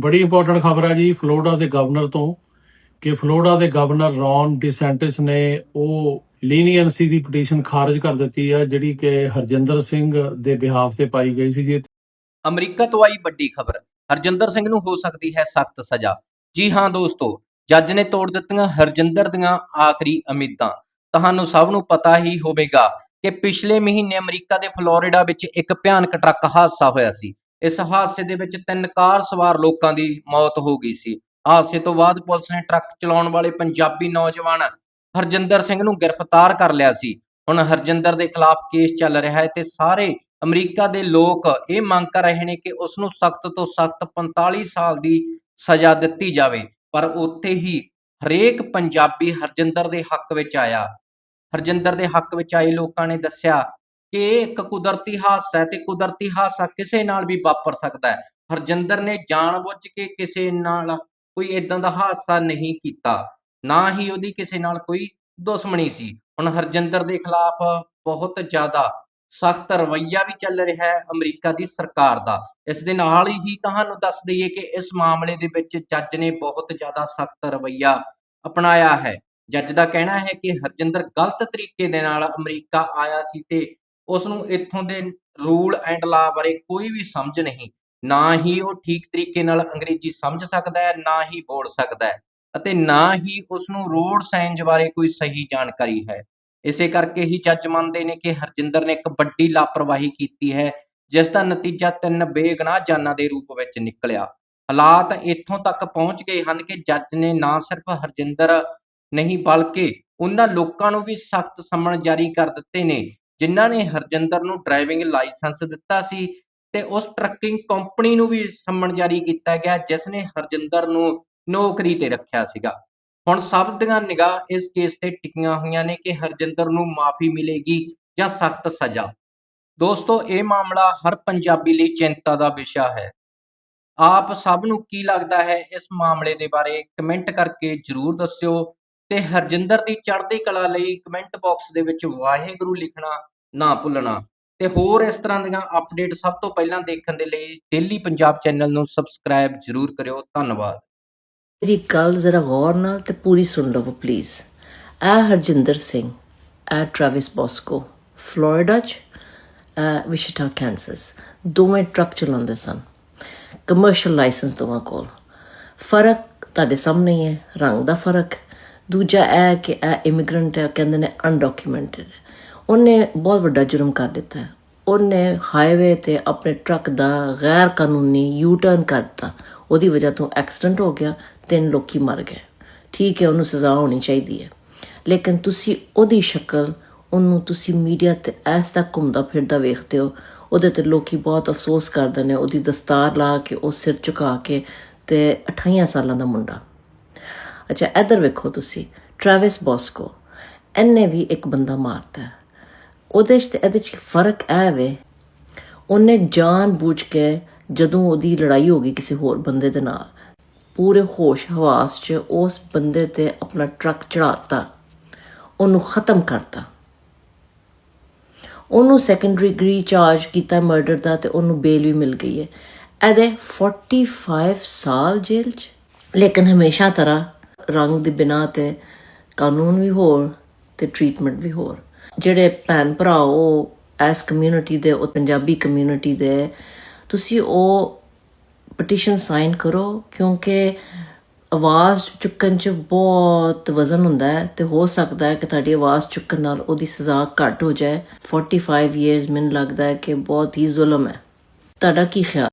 ਬੜੀ ਇੰਪੋਰਟੈਂਟ ਖਬਰ ਹੈ ਜੀ, ਫਲੋਰੀਡਾ ਦੇ ਗਵਰਨਰ ਤੋਂ, ਕਿ ਫਲੋਰੀਡਾ ਦੇ ਗਵਰਨਰ ਰੌਨ ਡਿਸੈਂਟਿਸ ਨੇ ਉਹ ਲੀਨੀਅੰਸੀ ਦੀ ਪਟੀਸ਼ਨ ਖਾਰਜ ਕਰ ਦਿੱਤੀ ਹੈ ਜਿਹੜੀ ਕਿ ਹਰਜਿੰਦਰ ਸਿੰਘ ਦੇ ਬਿਹਾਫ ਤੇ ਪਾਈ ਗਈ ਸੀ ਜੀ। ਅਮਰੀਕਾ ਤੋਂ ਆਈ ਵੱਡੀ ਖਬਰ, ਹਰਜਿੰਦਰ ਸਿੰਘ ਨੂੰ ਹੋ ਸਕਦੀ ਹੈ ਸਖਤ ਸਜ਼ਾ। ਜੀ ਹਾਂ ਦੋਸਤੋ, ਜੱਜ ਨੇ ਤੋੜ ਦਿੱਤੀਆਂ ਹਰਜਿੰਦਰ ਦੀਆਂ ਆਖਰੀ ਉਮੀਦਾਂ। ਤੁਹਾਨੂੰ ਸਭ ਨੂੰ ਪਤਾ ਹੀ ਹੋਵੇਗਾ ਕਿ ਪਿਛਲੇ ਮਹੀਨੇ ਅਮਰੀਕਾ ਦੇ ਫਲੋਰੀਡਾ ਵਿੱਚ ਇੱਕ ਭਿਆਨਕ ਟਰੱਕ ਹਾਦਸਾ ਹੋਇਆ ਸੀ। ਇਸ ਹਾਦਸੇ ਦੇ ਵਿੱਚ ਤਿੰਨ ਕਾਰ ਸਵਾਰ ਲੋਕਾਂ ਦੀ ਮੌਤ ਹੋ ਗਈ ਸੀ। ਹਾਦਸੇ ਤੋਂ ਬਾਅਦ ਪੁਲਿਸ ਨੇ ਟਰੱਕ ਚਲਾਉਣ ਵਾਲੇ ਪੰਜਾਬੀ ਨੌਜਵਾਨ ਹਰਜਿੰਦਰ ਸਿੰਘ ਨੂੰ ਗ੍ਰਿਫਤਾਰ ਕਰ ਲਿਆ ਸੀ। ਹੁਣ ਹਰਜਿੰਦਰ ਦੇ ਖਿਲਾਫ ਕੇਸ ਚੱਲ ਰਿਹਾ ਹੈ ਤੇ ਸਾਰੇ ਅਮਰੀਕਾ ਦੇ ਲੋਕ ਇਹ ਮੰਗ ਕਰ ਰਹੇ ਨੇ ਕਿ ਉਸ ਨੂੰ ਸਖਤ ਤੋਂ ਸਖਤ 45 ਸਾਲ ਦੀ ਸਜ਼ਾ ਦਿੱਤੀ ਜਾਵੇ। ਪਰ ਉੱਥੇ ਹੀ ਹਰੇਕ ਪੰਜਾਬੀ ਹਰਜਿੰਦਰ ਦੇ ਹੱਕ ਵਿੱਚ ਆਇਆ। ਹਰਜਿੰਦਰ ਦੇ ਹੱਕ ਵਿੱਚ ਆਏ ਲੋਕਾਂ ਨੇ ਦੱਸਿਆ ਕਿ ਇੱਕ ਕੁਦਰਤੀ ਹਾਦਸਾ ਹੈ ਤੇ ਕੁਦਰਤੀ ਹਾਦਸਾ ਕਿਸੇ ਨਾਲ ਵੀ ਵਾਪਰ ਸਕਦਾ ਹੈ। ਹਰਜਿੰਦਰ ਨੇ ਜਾਣਬੁੱਝ ਕੇ ਕਿਸੇ ਨਾਲ ਕੋਈ ਇਦਾਂ ਦਾ ਹਾਦਸਾ ਨਹੀਂ ਕੀਤਾ। ਨਾ ਹੀ ਉਹਦੀ ਕਿਸੇ ਨਾਲ ਕੋਈ ਦੁਸ਼ਮਣੀ ਸੀ। ਹੁਣ ਹਰਜਿੰਦਰ ਦੇ ਖਿਲਾਫ ਬਹੁਤ ਜ਼ਿਆਦਾ ਸਖਤ ਰਵੱਈਆ ਵੀ ਚੱਲ ਰਿਹਾ ਹੈ ਅਮਰੀਕਾ ਦੀ ਸਰਕਾਰ ਦਾ। ਇਸ ਦੇ ਨਾਲ ਹੀ ਤੁਹਾਨੂੰ ਦੱਸ ਦਈਏ ਕਿ ਇਸ ਮਾਮਲੇ ਦੇ ਵਿੱਚ ਜੱਜ ਨੇ ਬਹੁਤ ਜ਼ਿਆਦਾ ਸਖਤ ਰਵੱਈਆ ਅਪਣਾਇਆ ਹੈ। ਜੱਜ ਦਾ ਕਹਿਣਾ ਹੈ ਕਿ ਹਰਜਿੰਦਰ ਗਲਤ ਤਰੀਕੇ ਦੇ ਨਾਲ ਅਮਰੀਕਾ ਆਇਆ ਸੀ ਤੇ ਉਸ ਨੂੰ ਇੱਥੋਂ ਦੇ ਰੂਲ ਐਂਡ ਲਾ ਬਾਰੇ ਕੋਈ ਵੀ ਸਮਝ ਨਹੀਂ, ਨਾ ਹੀ ਉਹ ਠੀਕ ਤਰੀਕੇ ਨਾਲ ਅੰਗਰੇਜ਼ੀ ਸਮਝ ਸਕਦਾ ਹੈ, ਨਾ ਹੀ ਬੋਲ ਸਕਦਾ ਹੈ ਅਤੇ ਨਾ ਹੀ ਉਸ ਨੂੰ ਰੋਡ ਸਾਈਨਜ਼ ਬਾਰੇ ਕੋਈ ਸਹੀ ਜਾਣਕਾਰੀ ਹੈ। ਇਸੇ ਕਰਕੇ ਹੀ ਜੱਜ ਮੰਨਦੇ ਨੇ ਕਿ ਹਰਜਿੰਦਰ ਨੇ ਇੱਕ ਵੱਡੀ ਲਾਪਰਵਾਹੀ ਕੀਤੀ ਹੈ, ਜਿਸ ਦਾ ਨਤੀਜਾ ਤਿੰਨ ਬੇਗਨਾਹ ਜਾਨਾਂ ਦੇ ਰੂਪ ਵਿੱਚ ਨਿਕਲਿਆ। ਹਾਲਾਤ ਇੱਥੋਂ ਤੱਕ ਪਹੁੰਚ ਗਏ ਹਨ ਕਿ ਜੱਜ ਨੇ ਨਾ ਸਿਰਫ ਹਰਜਿੰਦਰ ਨਹੀਂ, ਬਲਕਿ ਉਹਨਾਂ ਲੋਕਾਂ ਨੂੰ ਵੀ ਸਖਤ ਸਮਣ ਜਾਰੀ ਕਰ ਦਿੱਤੇ ਨੇ ਜਿਨ੍ਹਾਂ ਨੇ ਹਰਜਿੰਦਰ ਨੂੰ ਡਰਾਈਵਿੰਗ ਲਾਇਸੈਂਸ ਦਿੱਤਾ ਸੀ ਤੇ ਉਸ ਟਰੱਕਿੰਗ ਕੰਪਨੀ ਨੂੰ ਵੀ ਸੰਮਣ ਜਾਰੀ ਕੀਤਾ ਗਿਆ, ਜਿਸ ਨੇ ਹਰਜਿੰਦਰ ਨੂੰ ਨੌਕਰੀ ਤੇ ਰੱਖਿਆ ਸੀਗਾ। ਹੁਣ ਸਭ ਦੀਆਂ ਨਿਗਾਹ ਇਸ ਕੇਸ ਤੇ ਟਿਕੀਆਂ ਹੋਈਆਂ ਨੇ ਕਿ ਹਰਜਿੰਦਰ ਨੂੰ ਮਾਫੀ ਮਿਲੇਗੀ ਜਾਂ ਸਖਤ ਸਜ਼ਾ। ਦੋਸਤੋ, ਇਹ ਮਾਮਲਾ ਹਰ ਪੰਜਾਬੀ ਲਈ ਚਿੰਤਾ ਦਾ ਵਿਸ਼ਾ ਹੈ। ਆਪ ਸਭ ਨੂੰ ਕੀ ਲੱਗਦਾ ਹੈ ਇਸ ਮਾਮਲੇ ਦੇ ਬਾਰੇ ਕਮੈਂਟ ਕਰਕੇ ਜਰੂਰ ਦੱਸਿਓ। ਤੇ ਹਰਜਿੰਦਰ ਦੀ ਚੜ੍ਹਦੀ ਕਲਾ ਲਈ ਕਮੈਂਟ ਬਾਕਸ ਦੇ ਵਿੱਚ ਵਾਹਿਗੁਰੂ ਲਿਖਣਾ, ਨਾ ਭੁੱਲਣਾ। ਤੇ ਹੋਰ ਇਸ ਤਰ੍ਹਾਂ ਦੀਆਂ ਅਪਡੇਟ ਸਭ ਤੋਂ ਪਹਿਲਾਂ ਦੇਖਣ ਦੇ ਲਈ ਡੇਲੀ ਪੰਜਾਬ ਚੈਨਲ ਨੂੰ ਸਬਸਕ੍ਰਾਈਬ ਜਰੂਰ ਕਰਿਓ। ਧੰਨਵਾਦ। ਮੇਰੀ ਗੱਲ ਜ਼ਰਾ ਗੌਰ ਨਾਲ ਤੇ ਪੂਰੀ ਸੁਣ ਲਵੋ ਪਲੀਜ਼ ਇਹ ਹਰਜਿੰਦਰ ਸਿੰਘ ਇਹ ਟ੍ਰੈਵਿਸ ਬੋਸਕੋ ਫਲੋਰੀਡਾ ਚ ਇਹ ਵਿਸ਼ਿਟਾ ਕੈਂਸਸ ਦੋਵੇਂ ਟਰੱਕ ਚਲਾਉਂਦੇ ਸਨ। ਕਮਰਸ਼ੀਅਲ ਲਾਇਸੈਂਸ ਦੋਵਾਂ ਕੋਲ। ਫ਼ਰਕ ਤੁਹਾਡੇ ਸਾਹਮਣੇ ਹੈ, ਰੰਗ ਦਾ ਫ਼ਰਕ। ਦੂਜਾ ਇਹ ਕਿ ਇਹ ਇਮੀਗ੍ਰੈਂਟ ਹੈ, ਕਹਿੰਦੇ ਨੇ ਅਨਡਾਕੂਮੈਂਟਡ ਉਹਨੇ ਬਹੁਤ ਵੱਡਾ ਜੁਰਮ ਕਰ ਦਿੱਤਾ ਉਹਨੇ ਹਾਈਵੇ ਤੇ ਆਪਣੇ ਟਰੱਕ ਦਾ ਗੈਰ ਕਾਨੂੰਨੀ ਯੂ ਟਰਨ ਕਰਤਾ ਉਹਦੀ ਵਜ੍ਹਾ ਤੋਂ ਐਕਸੀਡੈਂਟ ਹੋ ਗਿਆ, ਤਿੰਨ ਲੋਕੀ ਮਰ ਗਏ। ਠੀਕ ਹੈ, ਉਹਨੂੰ ਸਜ਼ਾ ਹੋਣੀ ਚਾਹੀਦੀ ਹੈ। ਲੇਕਿਨ ਤੁਸੀਂ ਉਹਦੀ ਸ਼ਕਲ, ਉਹਨੂੰ ਤੁਸੀਂ ਮੀਡੀਆ ਤੇ ਐਸ ਤੱਕ ਘੁੰਮਦਾ ਫਿਰਦਾ ਵੇਖਦੇ ਹੋ, ਉਹਦੇ ਤੇ ਲੋਕੀ ਬਹੁਤ ਅਫਸੋਸ ਕਰਦੇ ਨੇ, ਉਹਦੀ ਦਸਤਾਰ ਲਾ ਕੇ, ਉਹ ਸਿਰ ਝੁਕਾ ਕੇ ਤੇ 28 ਸਾਲਾਂ ਦਾ ਮੁੰਡਾ। ਅੱਛਾ, ਇੱਧਰ ਵੇਖੋ ਤੁਸੀਂ ਟ੍ਰੈਵਿਸ ਬੋਸਕੋ ਇਹਨੇ ਵੀ ਇੱਕ ਬੰਦਾ ਮਾਰਤਾ ਉਹਦੇ 'ਚ ਤੇ ਇਹਦੇ 'ਚ ਫ਼ਰਕ ਇਹ ਵੇ, ਉਹਨੇ ਜਾਣ ਬੁੱਝ ਕੇ ਜਦੋਂ ਉਹਦੀ ਲੜਾਈ ਹੋ ਗਈ ਕਿਸੇ ਹੋਰ ਬੰਦੇ ਦੇ ਨਾਲ, ਪੂਰੇ ਹੋਸ਼ ਹਵਾਸ 'ਚ ਉਸ ਬੰਦੇ ਤੇ ਆਪਣਾ ਟਰੱਕ ਚੜਾਤਾ ਉਹਨੂੰ ਖਤਮ ਕਰਤਾ। ਉਹਨੂੰ ਸੈਕੰਡਰੀ ਡਿਗਰੀ ਚਾਰਜ ਕੀਤਾ ਮਰਡਰ ਦਾ ਤੇ ਉਹਨੂੰ ਬੇਲ ਵੀ ਮਿਲ ਗਈ ਹੈ। ਇਹਦੇ 45 ਸਾਲ ਜੇਲ੍ਹ 'ਚ, ਲੇਕਿਨ ਹਮੇਸ਼ਾ ਤਰ੍ਹਾਂ ਰੰਗ ਦੇ ਬਿਨਾ ਤੇ ਕਾਨੂੰਨ ਵੀ ਹੋਰ ਤੇ ਟ੍ਰੀਟਮੈਂਟ ਵੀ ਹੋਰ। ਜਿਹੜੇ ਭੈਣ ਭਰਾ ਉਹ ਐਸ ਕਮਿਊਨਿਟੀ ਦੇ, ਉਹ ਪੰਜਾਬੀ ਕਮਿਊਨਿਟੀ ਦੇ, ਤੁਸੀਂ ਉਹ ਪਟੀਸ਼ਨ ਸਾਈਨ ਕਰੋ ਕਿਉਂਕਿ ਆਵਾਜ਼ ਚੁੱਕਣ 'ਚ ਬਹੁਤ ਵਜ਼ਨ ਹੁੰਦਾ ਹੈ ਤੇ ਹੋ ਸਕਦਾ ਹੈ ਕਿ ਤੁਹਾਡੀ ਆਵਾਜ਼ ਚੁੱਕਣ ਨਾਲ ਉਹਦੀ ਸਜ਼ਾ ਘੱਟ ਹੋ ਜਾਏ। 45 ਇਅਰਸ ਮੈਨੂੰ ਲੱਗਦਾ ਹੈ ਕਿ ਬਹੁਤ ਹੀ ਜ਼ੁਲਮ ਹੈ। ਤੁਹਾਡਾ ਕੀ ਖਿਆਲ?